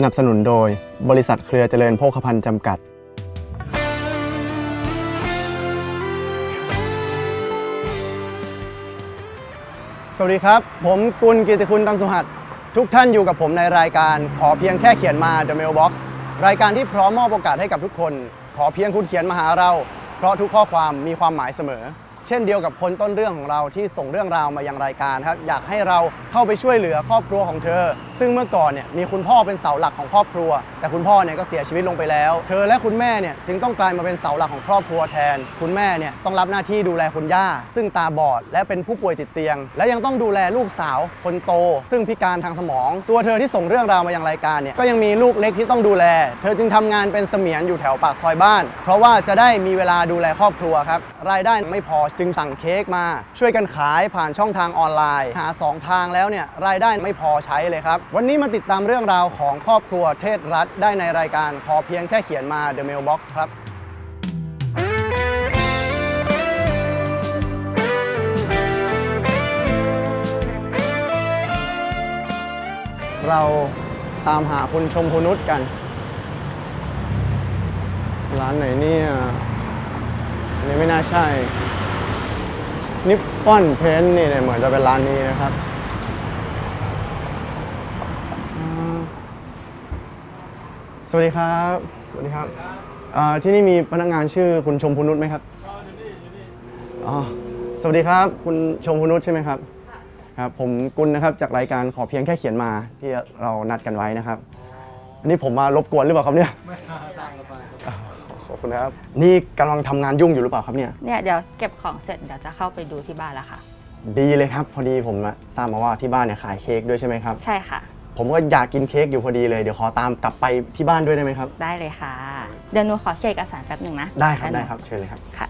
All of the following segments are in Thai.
สนับสนุนโดย บริษัทเครือเจริญโภคภัณฑ์จำกัด สวัสดีครับ ผมกุลกิติคุณตันสุหัส ทุกท่านอยู่กับผมในรายการ ขอเพียงแค่เขียนมา The Mailbox รายการที่พร้อมมอบโอกาสให้กับทุกคน ขอเพียงคุณเขียนมาหาเรา เพราะทุกข้อความมีความหมายเสมอ เช่นเดียวกับคนต้นเรื่องของเราที่ส่งเรื่องราวมายังรายการครับอยากให้เราเข้าไปช่วยเหลือครอบครัวของเธอ ซึ่งเมื่อก่อนเนี่ยมีคุณพ่อเป็นเสาหลักของครอบครัว แต่คุณพ่อเนี่ยก็เสียชีวิตลงไปแล้ว เธอและคุณแม่เนี่ยจึงต้องกลายมาเป็นเสาหลักของครอบครัวแทน คุณแม่เนี่ยต้องรับหน้าที่ดูแลคุณย่า ซึ่งตาบอดและเป็นผู้ป่วยติดเตียง และยังต้องดูแลลูกสาวคนโต ซึ่งพิการทางสมอง ตัวเธอที่ส่งเรื่องราวมายังรายการเนี่ยก็ยังมีลูกเล็กที่ต้องดูแล เธอจึงทำงานเป็นเสมียนอยู่แถวปากซอยบ้าน เพราะว่าจะได้มีเวลาดูแลครอบครัวครับรายได้ไม่พอจึงสั่งเค้กมาช่วยกันขายผ่านช่องทางออนไลน์ หา 2 ทางแล้วเนี่ยรายได้ไม่พอใช้เลยครับ วันนี้มาติดตามเรื่องราวของครอบครัวเทศรัฐได้ในรายการขอเพียงแค่เขียนมา The Mailbox ครับเราตามหาคุณชมพูนุชกัน ร้านไหนเนี่ยอันนี้ไม่น่าใช่ นิปปอนเพนนี่เนี่ยเหมือนจะเป็นร้านนี้นะครับ สวัสดีครับ สวัสดีครับอ่าที่นี่มีพนักงานชื่อคุณชมพูนุชไหมครับอ๋อสวัสดีครับ คุณชมพูนุชใช่ไหมครับครับผมกุลนะครับจากรายการขอเพียงแค่เขียนมาที่เรานัดกันไว้นะครับ อันนี้ผมมารบกวนหรือเปล่าครับเนี่ย ไม่ข อบคุณนะครับ นี่กำลังทำงานยุ่งอยู่หรือเปล่าครับเนี่ย เนี่ยเดี๋ยวเก็บของเสร็จเดี๋ยวจะเข้าไปดูที่บ้านแล้วค่ะ ดีเลยครับ พอดีผมอะทราบมาว่าที่บ้านเนี่ยขายเค้กด้วยใช่ไหมครับ ใช่ค่ะ ผมก็อยากกินเค้กอยู่พอดีเลย เดี๋ยวขอตามกลับไปที่บ้านด้วยได้ไหมครับ ได้เลยค่ะ เดี๋ยวหนูขอเคลียร์เอกสารแป๊บหนึ่งนะได้ครับแป๊หได้นึ่งครับเชิญเลยครับ ค่ะ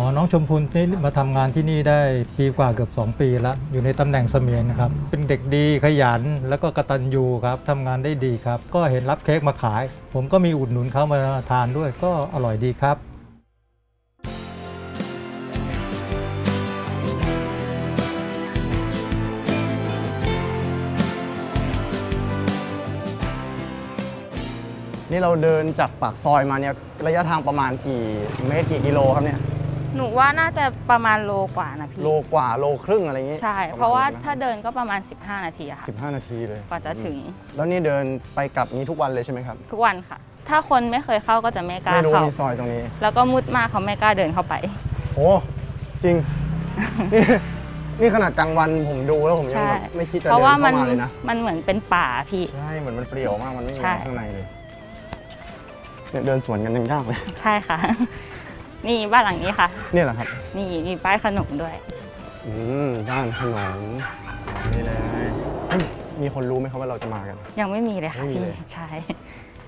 อ๋อ น้องชมพูนี่มาทำงานที่นี่ได้ปีกว่าเกือบ 2 ปีแล้ว อยู่ในตำแหน่งเสมียนครับ เป็นเด็กดีขยันแล้วก็กระตันยูครับทำงานได้ดีครับ ก็เห็นรับเค้กมาขาย ผมก็มีอุดหนุนเขามาทานด้วยก็อร่อยดีครับนี่เราเดินจากปากซอยมาเนี่ยระยะทางประมาณกี่เมตรกี่กิโลครับเนี่ย หนูว่าน่าจะประมาณโลกว่านะพี่ โลกว่าโลครึ่งอะไรอย่างงี้ใช่เพราะว่าถ้าเดินก็ประมาณ 15 นาทีอะค่ะสิบห้านาทีเลยกว่าจะถึงแล้วนี่เดินไปกลับนี้ทุกวันเลยใช่ไหมครับ ทุกวันค่ะ ถ้าคนไม่เคยเข้าก็จะไม่กล้าไม่รู้เข้า มีซอยตรงนี้ แล้วก็มุดมากเขาไม่กล้าเดินเข้าไป โอ้จริง นี่นี่ขนาดกลางวันผมดูแล้วผมยังใช่ แบบไม่คิดจะเพเดินราะว่าเข้ามันมาเลยนะ มันเหมือนเป็นป่าพี่ ใช่ เหมือนมันเปลี่ยวมาก มันไม่มีใช่ อะไรข้างในเลยเนี่ยเดินสวนกันยังยากเลย ใช่ค่ะ นี่บ้านหลังนี้ค่ะ เนี่ยแหละครับ นี่มีป้ายขนมด้วย อืมบ้านขนมนี่เลยเฮ้ยมีคนรู้ไหมครับว่าเราจะมากัน ยังไม่มีเลยค่ะไม่มีพี่เลย ใช่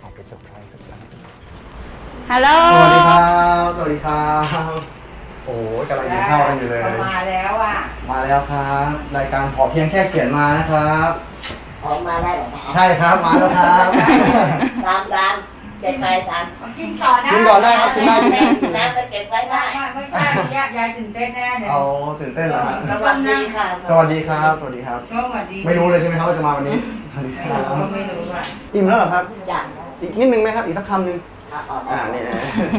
เอาไปเซอร์ไพรส์เซอร์ไพรส์ฮัลโหลสวัสดีครับ สวัสดีครับ โอ้โหกำลังกินข้าวกันอยู่เลย มาแล้วอะ มาแล้วครับ รายการขอเพียงแค่เขียนมานะครับ ออกมาได้เหรอคะใช่ครับ มาแล้วครับ ตามร้าน เก็บไปตามกินต่อได้กินก่อนได้ครับกินได้กินได้ น้ำไปเก็บไว้ได้ไม่ใช่ยายยายตื่นเต้นแน่เลยเอาตื่นเต้นเหรอฮะสวัสดีค่ะสวัสดีครับ สวัสดีครับ ก็สวัสดีไม่รู้เลยใช่ไหมครับว่าจะมาวันนี้ สวัสดีคไม่รับรู้ไม่รู้อะอิ่มแล้วเหรอครับ จัดอีกนิดนึงไหมครับ อีกสักคำหนึ่งเอาออกอ่านี่นะ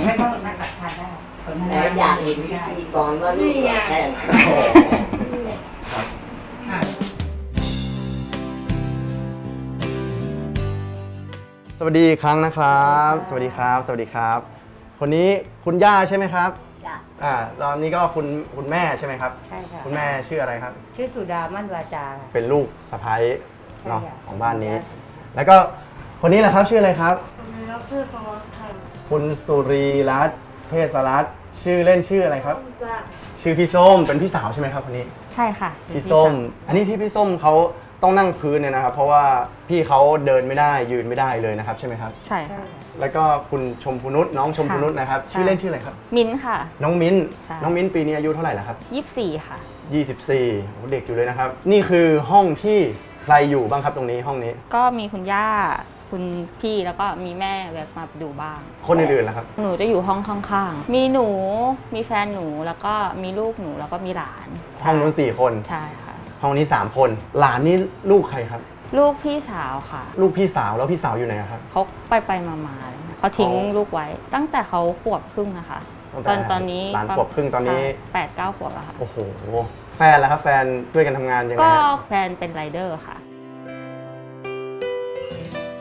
ไม่ต้องนั่งตัดทานได้คนแล้วอยากเห็นพิธีก่อนว่าลูกแค่ไหน สวัสดีอีกครั้งนะครับ สวัสดีครับ สวัสดีครับ คนนี้คุณย่าใช่ไหมครับ จ้ะอ่าตอนนี้ก็คุณคุณแม่ใช่ไหมครับ ใช่ค่ะคุณแม่ชื่ออะไรครับ ชื่อสุดามั่นวาจาเป็นลูกสะพ้ายเนาะใช่ค่ะ ของบ้านนี้ แล้วก็คนนี้แหละครับชื่ออะไรครับคุณสุรีรัตน์เพศรัตน์ชื่อเล่นชื่ออะไรครับชื่อพี่ส้มเป็นพี่สาวใช่ไหมครับคนนี้ ใช่ค่ะพี่ส้ม อันนี้ที่พี่ส้มเขา ต้องนั่งพื้นเนี่ยนะครับ เพราะว่าพี่เขาเดินไม่ได้ยืนไม่ได้เลยนะครับ ใช่ไหมครับ ใช่ค่ะ แล้วก็คุณชมพูนุชน้องชมพูนุชนะครับใช่ชื่อเล่นชื่ออะไรครับ มิ้นท์ค่ะ น้องมิ้นใช่ น้องมิ้นปีนี้อายุเท่าไหร่แล้วครับยี่สิบสี่ค่ะ 24โอ้เด็กอยู่เลยนะครับ นี่คือห้องที่ใครอยู่บ้างครับตรงนี้ห้องนี้ ก็มีคุณย่า คุณพี่แล้วก็มีแม่แวะมาดูบ้าง คนอื่นๆล่ะครับ หนูจะอยู่ห้องข้างๆ มีหนู มีแฟนหนู แล้วก็มีลูกหนู แล้วก็มีหลานห้องนู้นสี่คน ใช่ค่ะ ห้องนี้ 3 คน หลานนี่ลูกใครครับ ลูกพี่สาวค่ะ ลูกพี่สาวแล้วพี่สาวอยู่ไหนครับ เขาไปไปๆมาๆอะไรเงี้ยเขาทิ้งอ๋อลูกไว้ ตั้งแต่เขาขวบครึ่งนะคะ ตั้งแต่ตอนตอนนี้หลานขวบครึ่งตอนนี้ แปดเก้าขวบแล้วค่ะ โอ้โห แฟนล่ะครับ แฟนด้วยกันทำงานยังไงก็ฮะแฟนเป็นไรเดอร์ค่ะ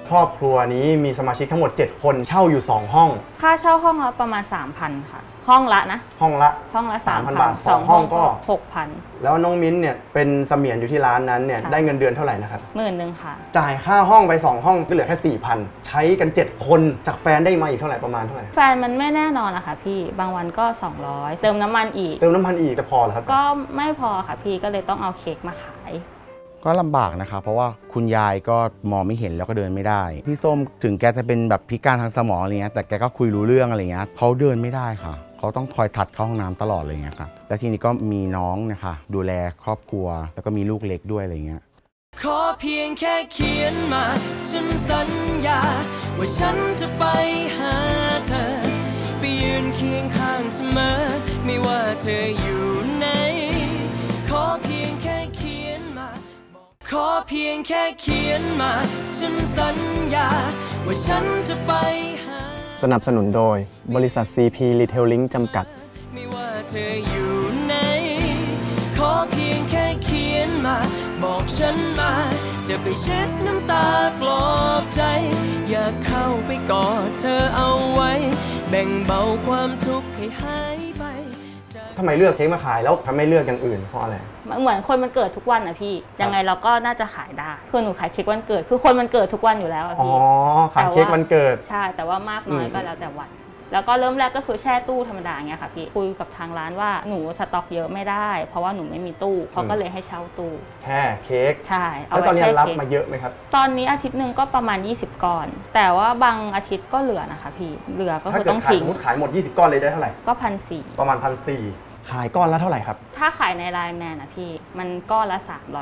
ครอบครัวนี้มีสมาชิกทั้งหมด 7 คนเช่าอยู่ 2 ห้อง ค่าเช่าห้องละประมาณ 3,000 ค่ะ ห้องละนะ ห้องละ ห้องละ3,000บาทสอง2ห้องก็ หกพัน แล้วน้องมิ้นท์เนี่ยเป็นเสมียนอยู่ที่ร้านนั้นเนี่ยค่ะได้เงินเดือนเท่าไหร่นะครับหมื่นหนึ่งค่ะ จ่ายค่าห้องไป 2 ห้องก็เหลือแค่ 4,000 ใช้กัน 7 คนจากแฟนได้มาอีกเท่าไหร่ประมาณเท่าไหร่แฟนมันไม่แน่นอนนะคะพี่บางวันก็ 200 เติมน้ำมันอีก เติมน้ำมันอีกจะพอเหรอครับ ก็ไม่พอค่ะพี่ก็เลยต้องเอาเค้กมาขาย ก็ลำบากนะคะ เพราะว่าคุณยายก็มองไม่เห็นแล้วก็เดินไม่ได้ พี่ส้มถึงแกจะเป็นแบบพิการทางสมองอะไรเงี้ยแต่แกก็คุยรู้เรื่องอะไรเงี้ยเขาเดินไม่ได้ค่ะ เขาต้องคอยถัดเข้าห้องน้ำตลอดเลยเงี้ยค่ะแล้วทีนี้ก็มีน้องเนะคะดูแลครอบครัว แล้วก็มีลูกเล็กด้วยอะไรเงี้ยขอเพียงแค่เขียนมา ฉันสัญญา ว่าฉันจะไปหาเธอ ไปยืนเคียงข้างเสมอ ไม่ว่าเธออยู่ไหนขอเพียงแค่เขียนมา ขอเพียงแค่เขียนมา ฉันสัญญา ว่าฉันจะไป สนับสนุนโดย บริษัท CP Retailing จำกัด ไม่ว่าเธออยู่ไหนขอเพียงแค่เขียนมา บอกฉันมา จะไปเช็ดน้ำตาปลอบใจ อยากเข้าไปกอดเธอเอาไว้ แบ่งเบาความทุกข์ให้หายไป ทำไมเลือกเค้กมาขายแล้วทำไมเลือกอย่างอื่นเพราะอะไร เหมือนคนมันเกิดทุกวันนะพี่ยังไงเราก็น่าจะขายได้คือหนูขายเค้กวันเกิด คือคนมันเกิดทุกวันอยู่แล้วอะอ๋อพี่ ขายเค้กวันเกิด ใช่ แต่ว่ามากน้อยอืม ก็แล้วแต่วัน แล้วก็เริ่มแรกก็คือแช่ตู้ธรรมดาเงี้ยค่ะพี่ คุยกับทางร้านว่าหนูสต็อกเยอะไม่ได้ เพราะว่าหนูไม่มีตู้เขาก็เลยให้เช่าตู้ แค่เค้กใช่ เอาแล้วตอนไว้นี้แช่รับเค้กมาเยอะไหมครับ ตอนนี้อาทิตย์หนึ่งก็ประมาณ 20ก้อน แต่ว่าบางอาทิตย์ก็เหลือนะคะพี่ เหลือก็ถ้าคือเกิดต้องขายทิ้สง มมติขายหมด 20 ก้อนเลยได้เท่าไหร่ ก็พันสี่ประมาณพันสี่ ขายก้อนละเท่าไหร่ครับ ถ้าขายในไลน์แมนนะพี่ มันก้อนละ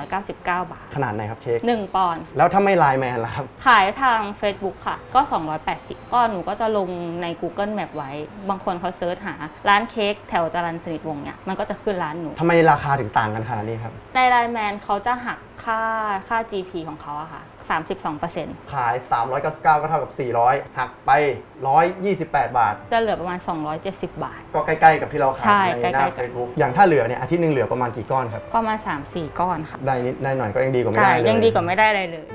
399 บาท ขนาดไหนครับเค้ก1 ปอนด์ แล้วถ้าไม่ไลน์แมนล่ะครับ ขายทาง Facebook ค่ะ ก็ 280ก็หนูก็จะลงใน Google Map ไว้ บางคนเขาเซิร์ชหา ร้านเค้กแถวจรัญสนิทวงศ์เนี่ย มันก็จะขึ้นร้านหนู ทำไมราคาถึงต่างกันขนาดนี้ครับ ในไลน์แมนเขาจะหักค่าค่า GP ของเขาอะค่ะ 32%ขาย 399 ก็เท่ากับ 400 หักไป 128 บาท จะเหลือประมาณ 270 บาท ก็ใกล้ๆกับที่เราขายใช่ในหน้าใกล้ๆกัน Facebook อย่างถ้าเหลือเนี่ยอาทิตย์หนึ่งเหลือประมาณกี่ก้อนครับ ประมาณ 3-4 ก้อนค่ะได้นิดได้หน่อยก็ยังดีกว่าไม่ใช่ได้เลย ยังดีกว่าไม่ได้อะไรเลย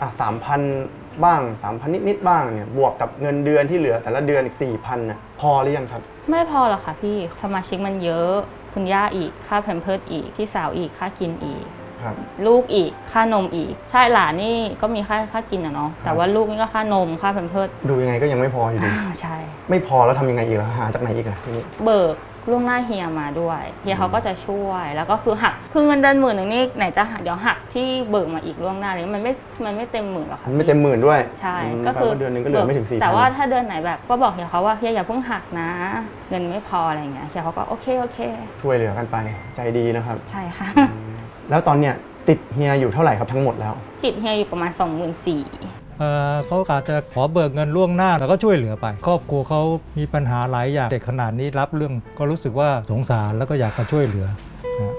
อะสามพันบ้างสามพันนิด ๆ บ้างเนี่ยบวกกับเงินเดือนที่เหลือแต่ละเดือนอีกสี่พันน่ะพอหรือยังครับ ไม่พอหรอกค่ะพี่สมาชิกมันเยอะ คุณย่าอีก ค่าแพมเพิร์ดอีก พี่สาวอีก ค่ากินอีก ครับ ลูกอีก ค่านมอีก ใช่หลานนี่ก็มีค่าค่ากินอะเนาะ แต่ว่าลูกนี่ก็ค่านม ค่าแพมเพิร์ดดูยังไงก็ยังไม่พออยู่ดี ใช่ ไม่พอแล้วทำยังไงอีกล่ะหาจากไหนอีกล่ะทีนี้ เบิก ล่วงหน้าเฮียมาด้วย เฮียเขาก็จะช่วยแล้วก็คือหักคือเงินเดือนหมื่นหนึ่งนี่ไหนจะหักเดี๋ยวหักที่เบิกมาอีกล่วงหน้าเลยมันไม่มันไม่เต็มหมื่นหรอกค่ะมันไม่เต็มหมื่นด้วยใช่มก็คือแปลว่าเดือนหนึงก็เหลือไม่ถึงสี่พันแต่ว่าถ้าเดือนไหนแบบก็บอกเฮียเขาว่าเฮียอย่าเพิ่งหักนะ เงินไม่พออะไรอย่างเงี้ยเฮียเขาก็โอเคโอเค ช่วยเหลือกันไปใจดีนะครับ ใช่ค่ะ แล้วตอนเนี้ยติดเฮียอยู่เท่าไหร่ครับทั้งหมดแล้ว ติดเฮียอยู่ประมาณ 2 4 0 0 0 เอ่อเขาอาจจะขอเบิกเงินล่วงหน้าแล้วก็ช่วยเหลือไป ครอบครัวเขามีปัญหาหลายอย่างเด็กขนาดนี้รับเรื่องก็รู้สึกว่าสงสารแล้วก็อยากจะช่วยเหลือนะ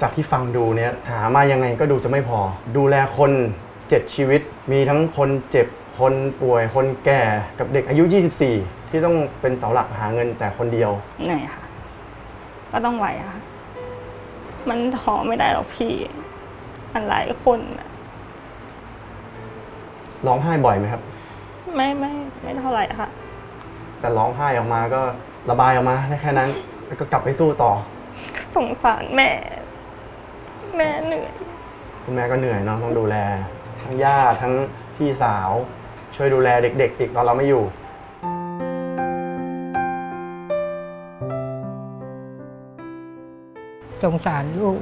จากที่ฟังดูเนี่ยหามายังไงก็ดูจะไม่พอ ดูแลคนเจ็ดชีวิต มีทั้งคนเจ็บคนป่วย คนแก่กับเด็กอายุ 24 ที่ต้องเป็นเสาหลักหาเงินแต่คนเดียวเหนื่อยค่ะ ก็ต้องไหวอะค่ะ มันท้อไม่ได้หรอกพี่ มันหลายคนอะร้องไห้บ่อยไหมครับ ไม่ไม่ไม่เท่าไหร่ค่ะ แต่ร้องไห้ออกมาก็ระบายออกมาได้แค่นั้น แล้วก็กลับไปสู้ต่อใสงสารแม่ แม่เหนื่อย คุณแม่ก็เหนื่อยเนาะต้องดูแล ทั้งย่าทั้งพี่สาว ช่วยดูแลเด็ก ๆ อีกตอนเราไม่อยู่ สงสารลูก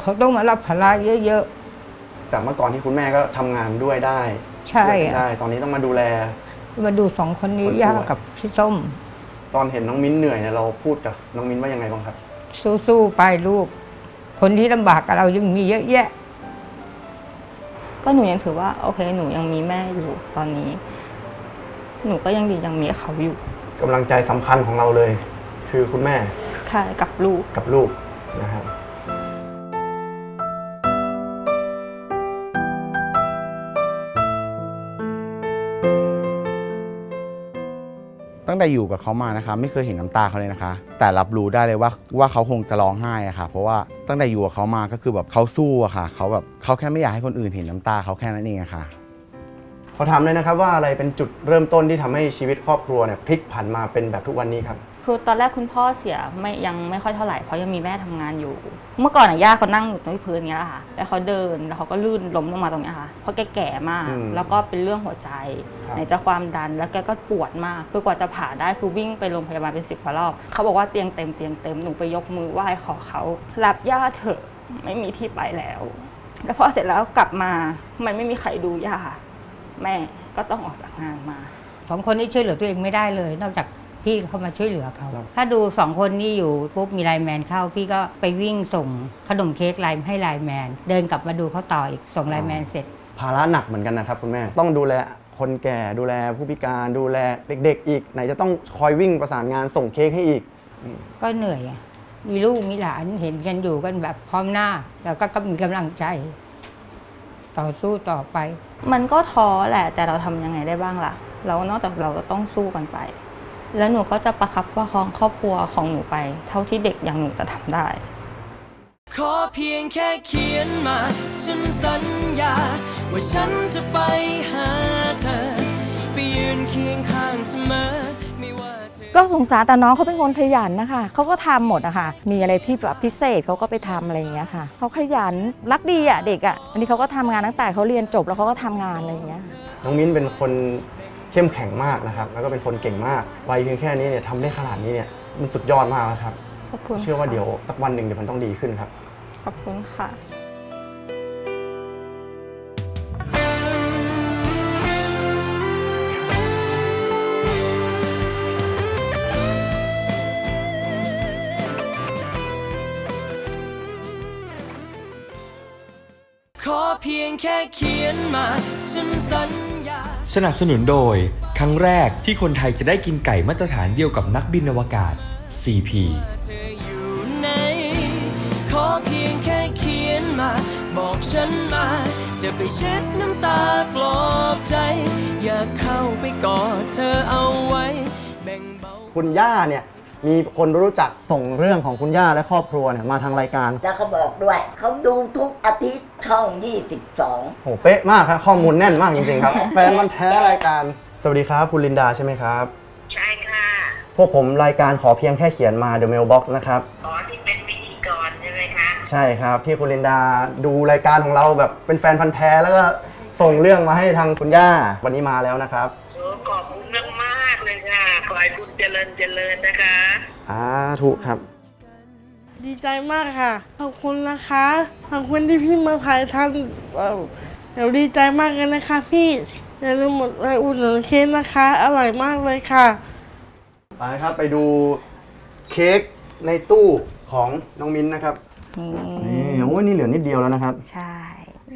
เขาต้องมารับภาระเยอะ จากเมื่อก่อนที่คุณแม่ก็ทำงานด้วยได้ๆ ใช่ช่วยอะได้ตอนนี้ต้องมาดูแล มาดูสองคนนี้คนป่วย ย่ากับพี่ส้ม ตอนเห็นน้องมิ้นเหนื่อยเนี่ยเราพูดกับน้องมิ้นว่ายังไงบ้างครับ สู้ๆไปลูก คนที่ลำบากกับเรายังมีเยอะแยะ ก็หนูยังถือว่าโอเค หนูยังมีแม่อยู่ตอนนี้ หนูก็ยังดียังมีเขาอยู่ กำลังใจสำคัญของเราเลย คือคุณแม่ ค่ะกับลูก กับลูกนะครับตั้งแต่อยู่กับเขามานะคะ ไม่เคยเห็นน้ำตาเขาเลยนะคะ แต่รับรู้ได้เลยว่าว่าเขาคงจะร้องไห้อะค่ะ เพราะว่าตั้งแต่อยู่กับเขามาก็คือแบบเขาสู้อะค่ะเขาแบบเขาแค่ไม่อยากให้คนอื่นเห็นน้ำตาเขาแค่นั้นเองอะค่ะ ขอถามเลยนะครับว่าอะไรเป็นจุดเริ่มต้นที่ทำให้ชีวิตครอบครัวเนี่ยพลิกผันมาเป็นแบบทุกวันนี้ครับ คือตอนแรกคุณพ่อเสียไม่ยังไม่ค่อยเท่าไหร่เพราะยังมีแม่ทำงานอยู่ เมื่อก่อนอะย่าเขานั่งอยู่ตรงที่พื้นอย่างเงี้ยแหละค่ะแล้วเขาเดินแล้วเขาก็ลื่นล้มลงมาตรงเนี้ยค่ะเพราะแกแก่มาก อืมแล้วก็เป็นเรื่องหัวใจครับ ไหนจะความดันแล้วแกก็ปวดมาก คือกว่าจะผ่าได้คือวิ่งไปโรงพยาบาลเป็นสิบกว่ารอบเขาบอกว่าเตียงเต็มเตียงเต็มหนูไปยกมือไหว้ขอเขารับย่าเถอะไม่มีที่ไปแล้ว แล้วพอเสร็จแล้วกลับมามันไม่มีใครดูย่าแม่ก็ต้องออกจากงานมา สองคนนี้ช่วยเหลือตัวเองไม่ได้เลย นอกจาก พี่เขามาช่วยเหลือเขาครับถ้าดูสองคนนี้อยู่ปุ๊บมีไลน์แมนเข้า พี่ก็ไปวิ่งส่งขนมเค้กไลน์ให้ไลน์แมน เดินกลับมาดูเขาต่ออีกส่งไลน์แมนเสร็จ ภาระหนักเหมือนกันนะครับคุณแม่ต้องดูแลคนแก่ดูแลผู้พิการดูแลเด็ก ๆ อีกไหนจะต้องคอยวิ่งประสานงานส่งเค้กให้อีก ก็เหนื่อยอะมีลูกมีหลานเห็นกันอยู่กันแบบพร้อมหน้า แล้วก็มีกำลังใจ ต่อสู้ต่อไป มันก็ท้อแหละแต่เราทำยังไงได้บ้างล่ะ เรานอกจากเราก็ต้องสู้กันไป แล้วหนูก็จะประคับประคองครอบครัวของหนูไป เท่าที่เด็กอย่างหนูจะทำได้ ขอเพียงแค่เขียนมา ฉันสัญญา ว่าฉันจะไปหาเธอ ไปยืนเคียงข้างเสมอไม่ว่าเธอ ก็สงสารแต่น้องเขาเป็นคนขยันนะคะเขาก็ทำหมดอะค่ะ มีอะไรที่แบบพิเศษเขาก็ไปทำอะไรอย่างเงี้ยค่ะเขาขยันรักดีอะเด็กอะอันนี้เขาก็ทำงานตั้งแต่เขาเรียนจบแล้วเขาก็ทำงานอะไรอย่างเงี้ย น้องมิ้นเป็นคน เข้มแข็งมากนะครับ แล้วก็เป็นคนเก่งมากวัยเพียงแค่นี้เนี่ยทำได้ขนาดนี้เนี่ยมันสุดยอดมากแล้วครับ ขอบคุณเชื่อว่าค่ะเดี๋ยวสักวันหนึ่งเดี๋ยวมันต้องดีขึ้นครับ ขอบคุณค่ะ ขอเพียงแค่เขียนมา ฉันสัญญา สนับสนุนโดย ครั้งแรกที่คนไทยจะได้กินไก่มาตรฐานเดียวกับนักบินอวกาศ CP ขอเพียงแค่เขียนมา บอกฉันมา จะไปเช็ดน้ำตาปลอบใจ อยากเข้าไปกอดเธอเอาไว้ แบ่งเบาคุณย่าเนี่ย มีคนรู้จักส่งเรื่องของคุณย่าและครอบครัวเนี่ยมาทางรายการแล้วเขาบอกด้วย เขาดูทุกอาทิตย์ช่อง 22 โหเป๊ะมากครับข้อมูลแน่นมากจริงๆครับ แฟนมันธุ์แท้รายการสวัสดีครับคุณลินดาใช่ไหมครับ ใช่ค่ะพวกผมรายการขอเพียงแค่เขียนมา The Mailbox นะครับขอที่เป็นพิธีกรใช่ไหมคะใช่ครับที่คุณลินดาดูรายการของเราแบบเป็นแฟนพันธ์แท้แล้วก็ส่งเรื่องมาให้ทางคุณย่าวันนี้มาแล้วนะครับ โอ้ขอบคุณ ริญเจริญนะคะอ่าถูกครับ ดีใจมากค่ะ ขอบคุณนะคะ ขอบคุณที่พี่มาถ่ายทำเอ่อเดี๋ยวดีใจมากเลยนะคะ พี่ อย่าลืมหมดเลยอุ่นหนุนเค้กนะคะ อร่อยมากเลยค่ะ ไปครับไปดูเค้กในตู้ของน้องมิ้นนะครับ นี่นี่โอ้ยนี่เหลือนิดเดียวแล้วนะครับ ใช่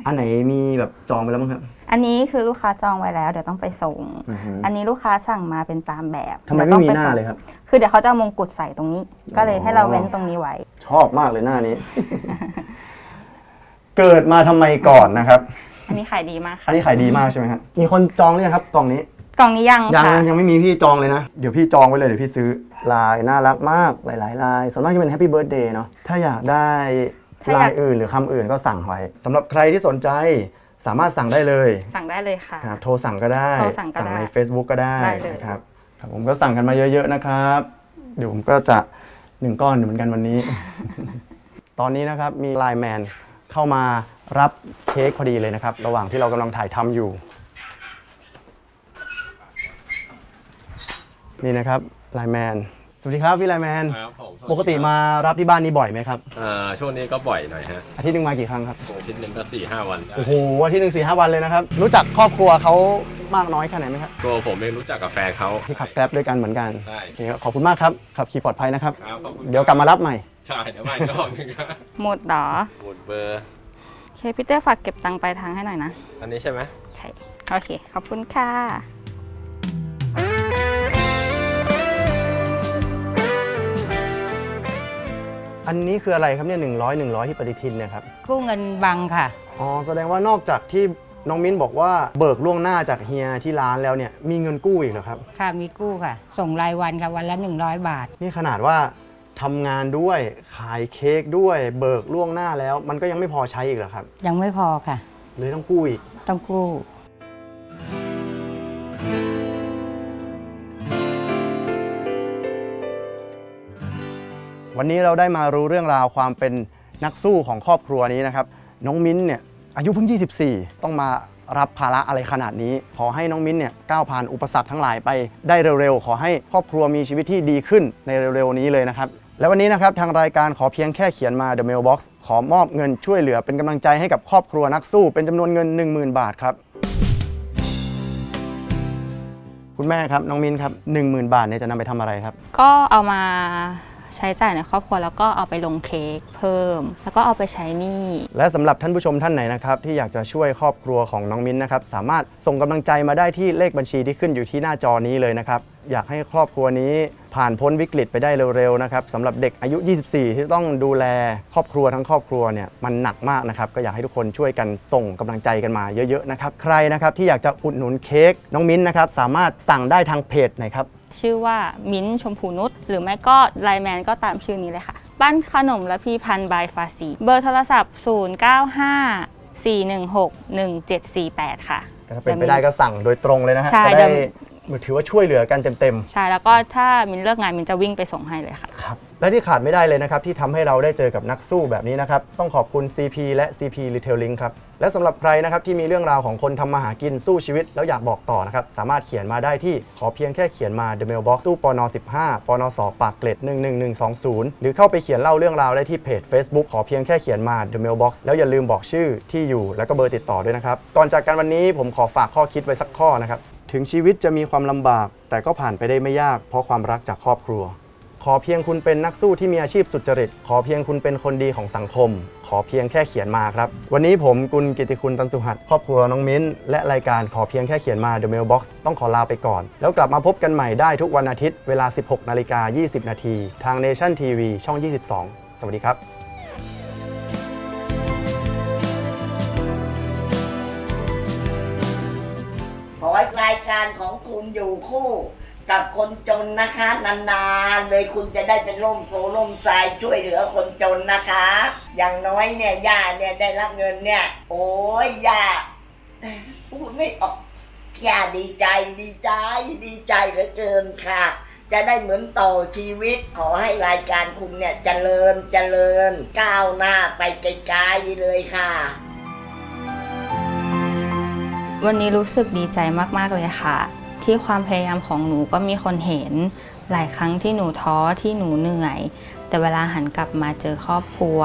อันไหนมีแบบจองไปแล้วมั้งครับ อันนี้คือลูกค้าจองไว้แล้ว เดี๋ยวต้องไปส่ง อือฮึ อันนี้ลูกค้าสั่งมาเป็นตามแบบทำไมดี๋ไม่วต้องมีปหน้าส่งเลยครับ คือเดี๋ยวเขาจะเอามงกุฎใส่ตรงนี้ ก็เลยให้เราเว้นตรงนี้ไว้ ชอบมากเลยหน้านี้ เกิดมาทำไมก่อนนะครับ อันนี้ขายดีมากอัค่ะนนี้ขายดีมากใช่ไหมครับมีคนจองหรือยังครับกล่องนี้ กล่องนี้ยังยังค่ะยังไม่มีพี่จองเลยนะ เดี๋ยวพี่จองไว้เลยเดี๋ยวพี่ซื้อลายน่ารักมากหลายๆลายส่วนมากจะเป็นแฮปปี้เบิร์ดเดย์เนาะถ้าอยากได้ ถ้าอยากลายอื่นหรือคำอื่นก็สั่งไว้สำหรับใครที่สนใจสามารถสั่งได้เลยสั่งได้เลยค่ะครับโทรสั่งก็ได้โทรสั่งก็ได้ใน Facebook ก็ได้ได้เลย นะครับครับผมก็สั่งกันมาเยอะ ๆนะครับ เดี๋ยวผมก็จะหนึ่งก้อนเหมือนกันวันนี้ ตอนนี้นะครับมีไลน์แมนเข้ามารับเค้กพอดีเลยนะครับ ระหว่างที่เรากำลังถ่ายทำอยู่ นี่นะครับไลน์แมนส วัสดีครับพี่ไลน์แมนครับผมปกติมารับที่บ้านนี้บ่อยไหมครับอ่าช่วงนี้ก็บ่อยหน่อยฮะอาทิตย์หนึ่งมากี่ครั้งครับอาทิตย์หนึ่งก็สี่ห้าวันได้โอ้โหอาทิตย์หนึ่งสี่ห้าวันเลยนะครับรู้จักครอบครัวเขามากน้อยแค่ไหนไหมครับตัวผมเองรู้จักกับแฟนเขาที่ขับแกร็บด้วยกันเหมือนกันใช่โอเคครับขอบคุณมากครับขับขี่ปลอดภัยนะครับครับขอบคุณเดี๋ยวกลับมารับใหม่ใช่เดี๋ยวมาอีกรอบหนึงครับหมดเหรอหมดเบอร์โอเคพี่เต้ฝากเก็บตังค์ปลายทางให้หน่อยนะอันนี้ใช่ไหมใช่โอเคขอบคุณค่ะ อันนี้คืออะไรครับเนี่ยหนึ่งร้อยหนึ่งร้อยที่ปฏิทินเนี่ยครับ กู้เงินบังค่ะ อ๋อแสดงว่านอกจากที่น้องมิ้นบอกว่าเบิกล่วงหน้าจากเฮียที่ร้านแล้วเนี่ยมีเงินกู้อีกเหรอครับ ค่ะมีกู้ค่ะ ส่งรายวันค่ะวันละ 100 บาท นี่ขนาดว่าทำงานด้วยขายเค้กด้วย เบิกล่วงหน้าแล้ว มันก็ยังไม่พอใช้อีกเหรอครับ ยังไม่พอค่ะ เลยต้องกู้อีก ต้องกู้ วันนี้เราได้มารู้เรื่องราวความเป็นนักสู้ของครอบครัวนี้นะครับ น้องมิ้นเนี่ยอายุเพิ่ง 24 ต้องมารับภาระอะไรขนาดนี้ ขอให้น้องมิ้นเนี่ยก้าวผ่านอุปสรรคทั้งหลายไปได้เร็วๆ ขอให้ครอบครัวมีชีวิตที่ดีขึ้นในเร็วๆนี้เลยนะครับ และวันนี้นะครับทางรายการขอเพียงแค่เขียนมา The Mailbox ขอมอบเงินช่วยเหลือเป็นกำลังใจให้กับครอบครัวนักสู้เป็นจำนวนเงิน 10,000 บาทครับ คุณแม่ครับน้องมิ้นครับ10,000 บาทเนี่ยจะนำไปทำอะไรครับ ก็เอามา ใช้จ่ายในครอบครัวแล้วก็เอาไปลงเค้กเพิ่ม แล้วก็เอาไปใช้หนี้ และสำหรับท่านผู้ชมท่านไหนนะครับที่อยากจะช่วยครอบครัวของน้องมิ้นนะครับสามารถส่งกำลังใจมาได้ที่เลขบัญชีที่ขึ้นอยู่ที่หน้าจอนี้เลยนะครับ อยากให้ครอบครัวนี้ผ่านพ้นวิกฤตไปได้เร็วๆนะครับสำหรับเด็กอายุ 24 ที่ต้องดูแลครอบครัวทั้งครอบครัวเนี่ยมันหนักมากนะครับก็อยากให้ทุกคนช่วยกันส่งกำลังใจกันมาเยอะๆนะครับใครนะครับที่อยากจะอุดหนุนเค้กน้องมิ้นนะครับสามารถสั่งได้ทางเพจไหนครับชื่อว่ามิ้นท์ชมพูนุชหรือไม่ก็ไลแมนก็ตามชื่อนี้เลยค่ะบ้านขนมและพีพันธ์บายฟาซีเบอร์โทรศัพท์ 095 416 1748 ค่ะถ้าเป็นไปได้ก็สั่งโดยตรงเลยนะฮะใช่จะเดี๋ได้ยว ถือว่าช่วยเหลือกันเต็มๆใช่แล้วก็ถ้ามินเลิกงานมินจะวิ่งไปส่งให้เลยค่ะครับและที่ขาดไม่ได้เลยนะครับที่ทำให้เราได้เจอกับนักสู้แบบนี้นะครับ ต้องขอบคุณ CP และ CP Retailing ครับ และสำหรับใครนะครับที่มีเรื่องราวของคนทำมาหากินสู้ชีวิต แล้วอยากบอกต่อนะครับ สามารถเขียนมาได้ที่ขอเพียงแค่เขียนมา The Mailbox ตู้ปน15ปนสปากเกร็ด11120 หรือเข้าไปเขียนเล่าเรื่องราวได้ที่เพจ Facebook ขอเพียงแค่เขียนมา The Mailbox แล้วอย่าลืมบอกชื่อที่อยู่ แล้วก็เบอร์ติดต่อด้วยนะครับก่อนจากกันวันนี้ผมขอฝากข้อคิดไว้สักข้อนะครับ ถึงชีวิตจะมีความลำบาก แต่ก็ผ่านไปได้ไม่ยาก เพราะความรักจากครอบครัว ขอเพียงคุณเป็นนักสู้ที่มีอาชีพสุจริต ขอเพียงคุณเป็นคนดีของสังคม ขอเพียงแค่เขียนมาครับ วันนี้ผมกุลกิติคุณตันสุหัสครอบครัวน้องมิ้น และรายการขอเพียงแค่เขียนมา The Mailbox ต้องขอลาไปก่อน แล้วกลับมาพบกันใหม่ได้ทุกวันอาทิตย์เวลา 16นาฬิกา20 นาทีทาง Nation TV ช่อง 22 สวัสดีครับ อให้รายการของคุณอยู่คู่กับคนจนนะคะ นานๆเลยคุณจะได้เป็นร่มโพล่มใจช่วยเหลือคนจนนะคะ อย่างน้อยเนี่ยย่าเนี่ยได้รับเงินเนี่ย โอ้ยย่าพูดไม่ออกย่าดีใจดีใจดีใจเหลือเกินค่ะ จะได้เหมือนต่อชีวิตขอให้รายการคุณเนี่ยเจริญเจริญก้าวหน้าไปไกลๆเลยค่ะ วันนี้รู้สึกดีใจมากๆเลยค่ะ ที่ความพยายามของหนูก็มีคนเห็น หลายครั้งที่หนูท้อที่หนูเหนื่อย แต่เวลาหันกลับมาเจอครอบครัว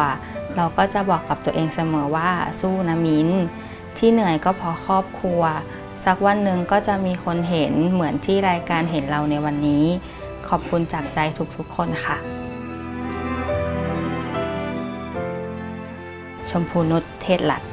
เราก็จะบอกกับตัวเองเสมอว่าสู้นะมิ้น ที่เหนื่อยก็เพราะครอบครัว สักวันหนึ่งก็จะมีคนเห็นเหมือนที่รายการเห็นเราในวันนี้ ขอบคุณจากใจทุกๆคนค่ะ ชมพูนุชเทศหลัด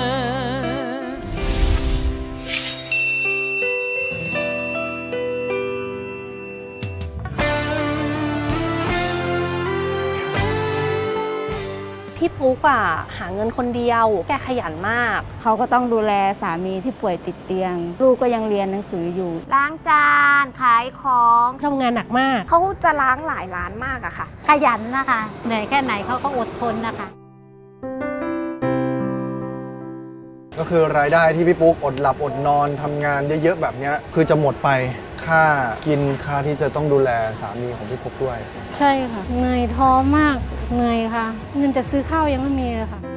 ปุ๊กอะหาเงินคนเดียว แกขยันมาก เขาก็ต้องดูแลสามีที่ป่วยติดเตียง ลูกก็ยังเรียนหนังสืออยู่ ล้างจานขายของทำงานหนักมาก เขาจะล้างหลายร้านมากอะค่ะ ขยันนะคะเหนื่อยแค่ไหนเขาก็อดทนนะคะ ก็คือรายได้ที่พี่ปุ๊กอดหลับอดนอนทำงานเยอะๆแบบเนี้ยคือจะหมดไป ค่ากินค่าที่จะต้องดูแลสามีของพี่พกด้วย ใช่ค่ะ เหนื่อยท้อมาก เหนื่อยค่ะ เงินจะซื้อข้าวยังไม่มีเลยค่ะ